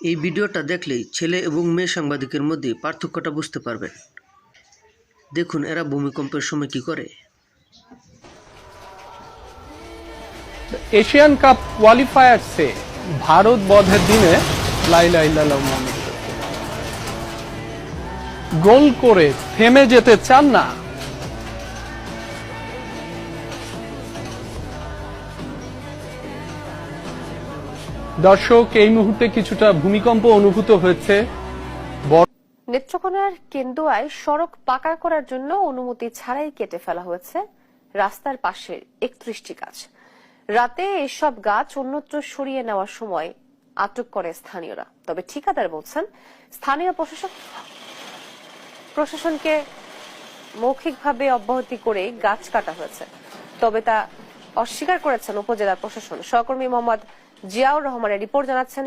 এই ভিডিওটা দেখলেই ছেলে এবং মেয়ে সাংবাদিকের মধ্যে পার্থক্যটা বুঝতে পারবেন দেখুন এরা ভূমিকম্পের সময় কি করে এশিয়ান কাপ কোয়ালিফায়ার্সে ভারত বধের দিনে। গোল করে থেমে যেতে চান না দর্শক, এই মুহূর্তে কিছুটা ভূমিকম্প অনুভূত হয়েছে। নেত্রকোনার কেন্দুয়ায় সড়ক পাকা করার জন্য অনুমতি ছাড়াই কেটে ফেলা হয়েছে রাস্তার পাশে একত্রিশটি গাছ। রাতে এসব গাছ অন্যত্র সরিয়ে নেওয়ার সময় আটক করে স্থানীয়রা। তবে ঠিকাদার বলছেন, স্থানীয় প্রশাসন প্রশাসনকে মৌখিকভাবে অব্যাহতি করে গাছ কাটা হয়েছে। তবে তা অস্বীকার করেছেন উপজেলা প্রশাসন। সহকর্মী মোহাম্মদ জিয়াউর রহমানের রিপোর্ট জানাচ্ছেন